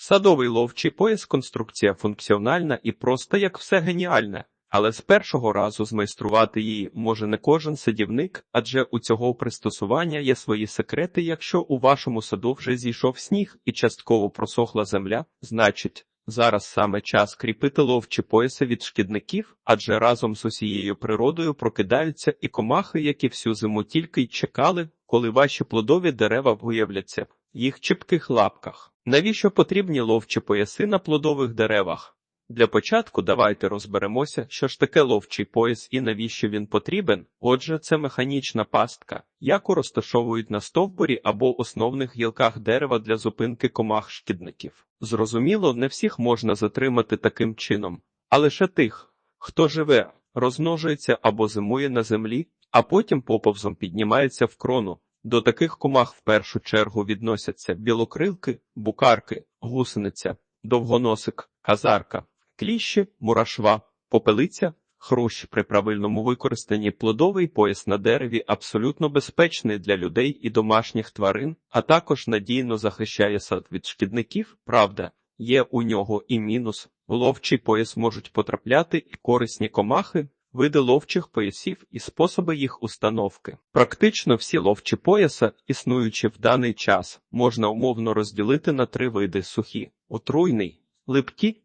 Садовий ловчий пояс конструкція функціональна і проста як все геніальне, але з першого разу змайструвати її може не кожен садівник, адже у цього пристосування є свої секрети. Якщо у вашому саду вже зійшов сніг і частково просохла земля, значить. Зараз саме час кріпити ловчі пояси від шкідників, адже разом з усією природою прокидаються і комахи, які всю зиму тільки й чекали, коли ваші плодові дерева виявляться їх чіпких лапках. Навіщо потрібні ловчі пояси на плодових деревах? Для початку давайте розберемося, що ж таке ловчий пояс і навіщо він потрібен. Отже, це механічна пастка, яку розташовують на стовбурі або основних гілках дерева для зупинки комах шкідників. Зрозуміло, не всіх можна затримати таким чином, а лише тих, хто живе, розмножується або зимує на землі, а потім поповзом піднімається в крону. До таких комах в першу чергу відносяться білокрилки, букарки, гусениця, довгоносик, казарка, кліщі, мурашва, попелиця, хрущ при правильному використанні плодовий пояс на дереві абсолютно безпечний для людей і домашніх тварин, а також надійно захищає сад від шкідників. Правда, є у нього і мінус. В ловчий пояс можуть потрапляти і корисні комахи, види ловчих поясів і способи їх установки. Практично всі ловчі пояса, існуючи в даний час, можна умовно розділити на три види сухі, отруйний, липкі,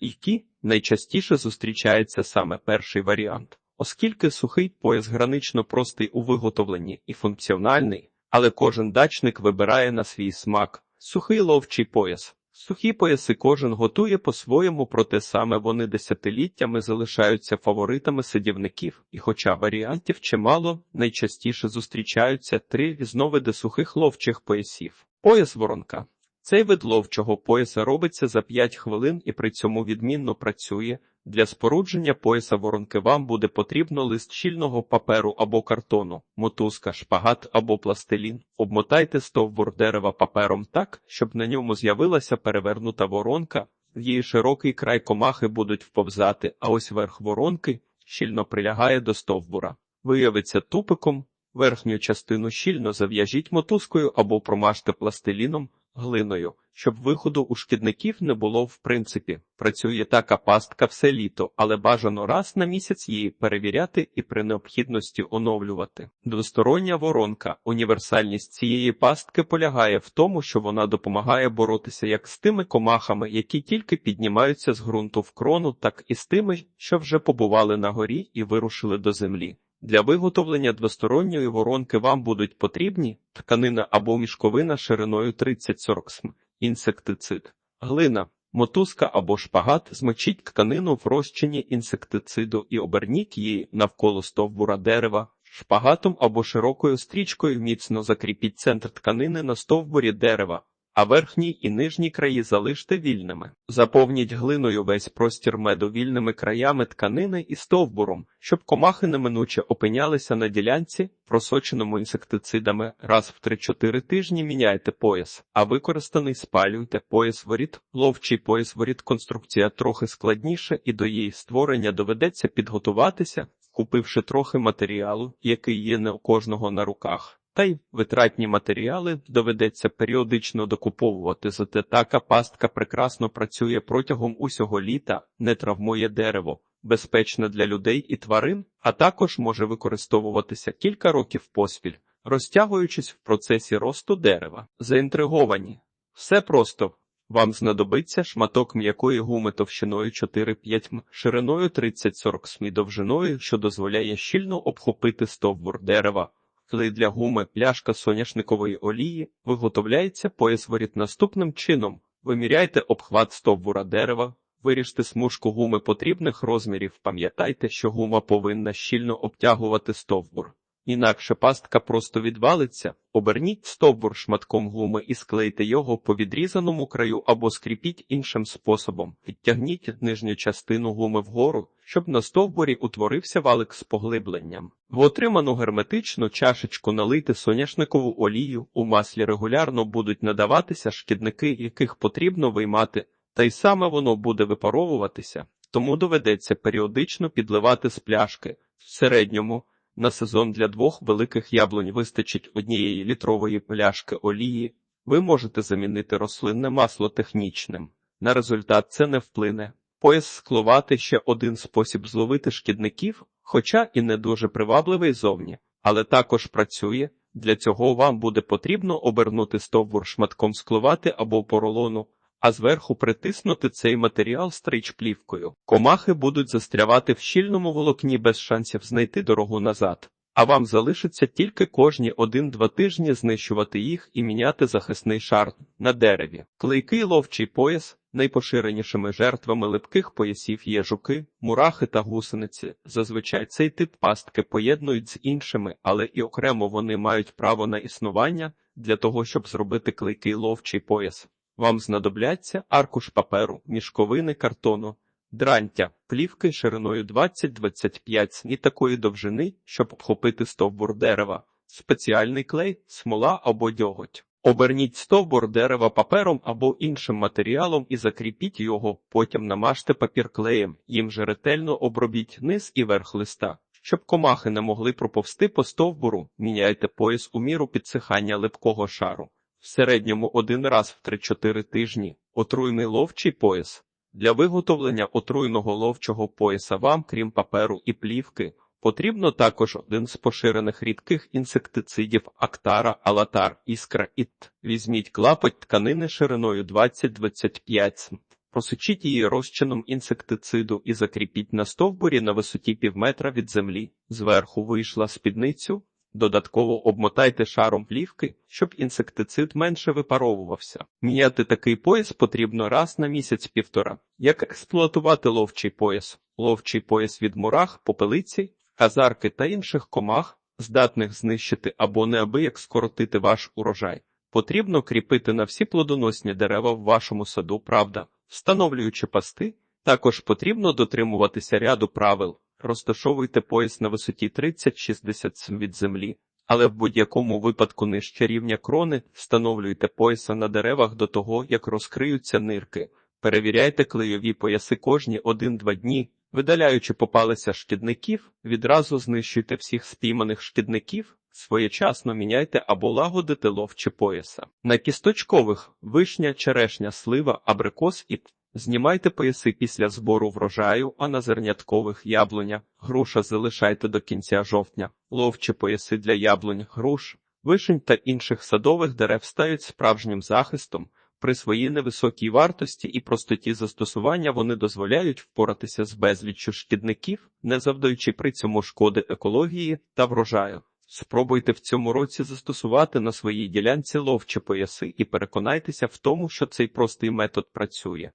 які найчастіше зустрічається саме перший варіант. Оскільки сухий пояс гранично простий у виготовленні і функціональний, але кожен дачник вибирає на свій смак сухий ловчий пояс. Сухі пояси кожен готує по-своєму, проте саме вони десятиліттями залишаються фаворитами садівників, і хоча варіантів чимало, найчастіше зустрічаються три різновиди сухих ловчих поясів. Пояс воронка. Цей вид ловчого пояса робиться за 5 хвилин і при цьому відмінно працює. Для спорудження пояса воронки вам буде потрібно лист щільного паперу або картону, мотузка, шпагат або пластилін. Обмотайте стовбур дерева папером так, щоб на ньому з'явилася перевернута воронка, в її широкий край комахи будуть вповзати, а ось верх воронки щільно прилягає до стовбура. Виявиться тупиком, верхню частину щільно зав'яжіть мотузкою або промажте пластиліном, глиною, щоб виходу у шкідників не було в принципі. Працює така пастка все літо, але бажано раз на місяць її перевіряти і при необхідності оновлювати. Двостороння воронка. Універсальність цієї пастки полягає в тому, що вона допомагає боротися як з тими комахами, які тільки піднімаються з ґрунту в крону, так і з тими, що вже побували на горі і вирушили до землі. Для виготовлення двосторонньої воронки вам будуть потрібні тканина або мішковина шириною 30-40 см, інсектицид, глина, мотузка або шпагат, змочіть тканину в розчині інсектициду і оберніть її навколо стовбура дерева, шпагатом або широкою стрічкою міцно закріпіть центр тканини на стовбурі дерева. А верхній і нижній краї залиште вільними. Заповніть глиною весь простір меду вільними краями тканини і стовбуром, щоб комахи неминуче опинялися на ділянці, просоченому інсектицидами. Раз в 3-4 тижні міняйте пояс, а використаний спалюйте пояс воріт. Ловчий пояс воріт конструкція трохи складніша, і до її створення доведеться підготуватися, купивши трохи матеріалу, який є не у кожного на руках. Та й витратні матеріали доведеться періодично докуповувати, зате така пастка прекрасно працює протягом усього літа, не травмує дерево, безпечна для людей і тварин, а також може використовуватися кілька років поспіль, розтягуючись в процесі росту дерева. Заінтриговані. Все просто. Вам знадобиться шматок м'якої гуми товщиною 4-5 м, шириною 30-40 см довжиною, що дозволяє щільно обхопити стовбур дерева. Клей для гуми, пляшка соняшникової олії, виготовляється пояс воріт наступним чином. Виміряйте обхват стовбура дерева, виріжте смужку гуми потрібних розмірів, пам'ятайте, що гума повинна щільно обтягувати стовбур. Інакше пастка просто відвалиться, оберніть стовбур шматком гуми і склейте його по відрізаному краю або скріпіть іншим способом. Відтягніть нижню частину гуми вгору, щоб на стовбурі утворився валик з поглибленням. В отриману герметичну чашечку налийте соняшникову олію, у маслі регулярно будуть надаватися шкідники, яких потрібно виймати, та й саме воно буде випаровуватися, тому доведеться періодично підливати з пляшки в середньому. На сезон для двох великих яблунь вистачить однієї літрової пляшки олії, Ви можете замінити рослинне масло технічним. На результат це не вплине. Пояс склувати ще один спосіб зловити шкідників, хоча і не дуже привабливий зовні, але також працює. Для цього вам буде потрібно обернути стовбур шматком склувати або поролону, а зверху притиснути цей матеріал стрич-плівкою. Комахи будуть застрявати в щільному волокні без шансів знайти дорогу назад. А вам залишиться тільки кожні один-два тижні знищувати їх і міняти захисний шар на дереві. Клейкий ловчий пояс найпоширенішими жертвами липких поясів є жуки, мурахи та гусениці. Зазвичай цей тип пастки поєднують з іншими, але і окремо вони мають право на існування для того, щоб зробити клейкий ловчий пояс. Вам знадобляться аркуш паперу, мішковини картону, дрантя, плівки шириною 20-25 см і такої довжини, щоб обхопити стовбур дерева, спеціальний клей, смола або дьоготь. Оберніть стовбур дерева папером або іншим матеріалом і закріпіть його, потім намажте папір клеєм, їм же ретельно обробіть низ і верх листа. Щоб комахи не могли проповсти по стовбуру, міняйте пояс у міру підсихання липкого шару. В середньому один раз в 3-4 тижні. Отруйний ловчий пояс. Для виготовлення отруйного ловчого пояса вам, крім паперу і плівки, потрібно також один з поширених рідких інсектицидів Актара, Алатар, Іскра Іт. Візьміть клапоть тканини шириною 20-25 см. Просучіть її розчином інсектициду і закріпіть на стовбурі на висоті півметра від землі. Зверху вийшла спідницю. Додатково обмотайте шаром плівки, щоб інсектицид менше випаровувався. Міняти такий пояс потрібно раз на місяць-півтора. Як експлуатувати ловчий пояс? Ловчий пояс від мурах, попелиці, казарки та інших комах, здатних знищити або неабияк скоротити ваш урожай. Потрібно кріпити на всі плодоносні дерева в вашому саду, правда, встановлюючи пасти. Також потрібно дотримуватися ряду правил. Розташовуйте пояс на висоті 30-60 см від землі, але в будь-якому випадку нижче рівня крони встановлюйте пояса на деревах до того, як розкриються нирки. Перевіряйте клейові пояси кожні 1-2 дні. Видаляючи попалися шкідників, відразу знищуйте всіх спійманих шкідників, своєчасно міняйте або лагодите ловчі пояса. На кісточкових вишня, черешня, слива, абрикос і Знімайте пояси після збору врожаю, а на зерняткових яблуня, груша залишайте до кінця жовтня. Ловчі пояси для яблунь, груш, вишень та інших садових дерев стають справжнім захистом. При своїй невисокій вартості і простоті застосування вони дозволяють впоратися з безліччю шкідників, не завдаючи при цьому шкоди екології та врожаю. Спробуйте в цьому році застосувати на своїй ділянці ловчі пояси і переконайтеся в тому, що цей простий метод працює.